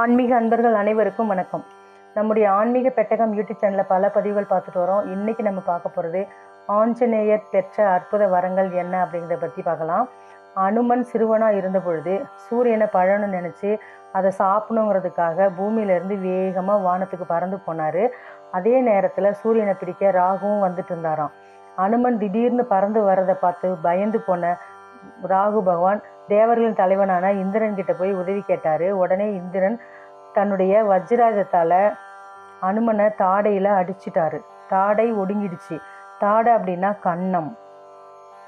ஆன்மீக அன்பர்கள் அனைவருக்கும் வணக்கம். நம்முடைய ஆன்மீக பெட்டகம் யூடியூப் சேனலில் பல பதிவுகள் பார்த்துட்டு வரோம். இன்றைக்கி நம்ம பார்க்க போகிறது ஆஞ்சநேயர் பெற்ற அற்புத வரங்கள் என்ன அப்படிங்கிறத பற்றி பார்க்கலாம். அனுமன் சிறுவனாக இருந்த பொழுது சூரியனை பழம்னு நினச்சி அதை சாப்பிடணுங்கிறதுக்காக பூமியிலேருந்து வேகமாக வானத்துக்கு பறந்து போனார். அதே நேரத்தில் சூரியனை பிடிக்க ராகுவும் வந்துட்டு இருந்தாராம். அனுமன் திடீர்னு பறந்து வரதை பார்த்து பயந்து போன ராகு பகவான் தேவர்களின் தலைவனான இந்திரன் கிட்ட போய் உதவி கேட்டாரு. உடனே இந்திரன் தன்னுடைய வஜ்ராயுதத்தால அனுமனை தாடையில அடிச்சிட்டாரு. தாடை ஒடுங்கிடுச்சு. தாடை அப்படின்னா கன்னம்.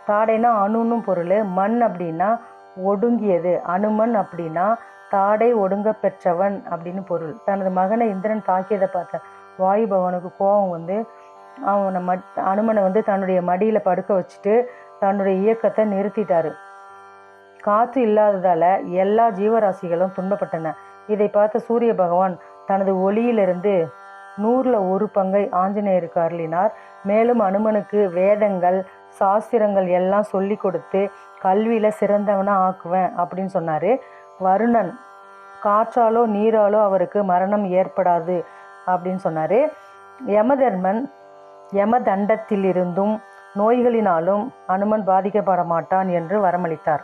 தாடைனா அணுன்னு பொருள். மண் அப்படின்னா ஒடுங்கியது. அனுமன் அப்படின்னா தாடை ஒடுங்க பெற்றவன் அப்படின்னு பொருள். தனது மகனை இந்திரன் தாக்கியதை பார்த்த வாயு பகவானுக்கு கோபம் வந்து அவனை மட் அனுமனை வந்து தன்னுடைய மடியில் படுக்க வச்சுட்டு தன்னுடைய இயக்கத்தை நிறுத்திட்டாரு. காற்று இல்லாததால எல்லா ஜீவராசிகளும் துன்பப்பட்டன. இதை பார்த்த சூரிய பகவான் தனது ஒளியிலிருந்து நூறில் ஒரு பங்கை ஆஞ்சநேயருக்கு அருளினார். மேலும் அனுமனுக்கு வேதங்கள் சாஸ்திரங்கள் எல்லாம் சொல்லி கொடுத்து கல்வியில் சிறந்தவனாக ஆக்குவேன் அப்படின்னு சொன்னார். வருணன் காற்றாலோ நீராலோ அவருக்கு மரணம் ஏற்படாது அப்படின்னு சொன்னார். யமதர்மன் யமதண்டத்திலிருந்தும் நோய்களினாலும் அனுமன் பாதிக்கப்பட மாட்டான் என்று வரமளித்தார்.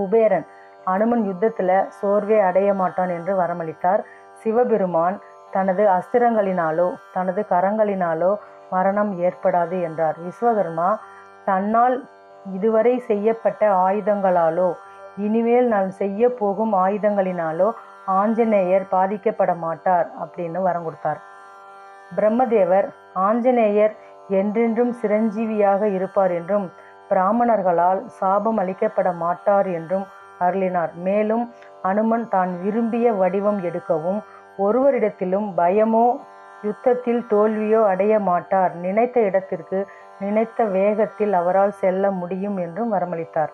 குபேரன் அனுமன் யுத்தத்தில் சோர்வே அடைய மாட்டான் என்று வரமளித்தார். சிவபெருமான் தனது அஸ்திரங்களினாலோ தனது கரங்களினாலோ மரணம் ஏற்படாது என்றார். விஸ்வகர்மா தன்னால் இதுவரை செய்யப்பட்ட ஆயுதங்களாலோ இனிமேல் நான் செய்ய போகும் ஆயுதங்களினாலோ ஆஞ்சநேயர் பாதிக்கப்பட மாட்டார் அப்படின்னு வரம் கொடுத்தார். பிரம்மதேவர் ஆஞ்சநேயர் என்றென்றும் சிரஞ்சீவியாக இருப்பார் என்றும் பிராமணர்களால் சாபம் அளிக்கப்பட மாட்டார் என்றும் அருளினார். மேலும் அனுமன் தான் விரும்பிய வடிவம் எடுக்கவும் ஒருவரிடத்திலும் பயமோ யுத்தத்தில் தோல்வியோ அடைய மாட்டார். நினைத்த இடத்திற்கு நினைத்த வேகத்தில் அவரால் செல்ல முடியும் என்றும் வரமளித்தார்.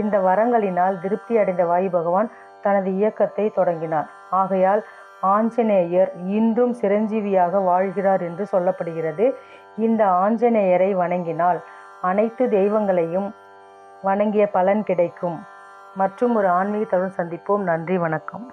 இந்த வரங்களினால் திருப்தி அடைந்த வாயு பகவான் தனது இயக்கத்தை தொடங்கினார். ஆகையால் ஆஞ்சநேயர் இன்றும் சிரஞ்சீவியாக வாழ்கிறார் என்று சொல்லப்படுகிறது. இந்த ஆஞ்சநேயரை வணங்கினால் அனைத்து தெய்வங்களையும் வணங்கிய பலன் கிடைக்கும். மற்றும் ஒரு ஆன்மீக ஆன்மீகத்துடன் சந்திப்போம். நன்றி வணக்கம்.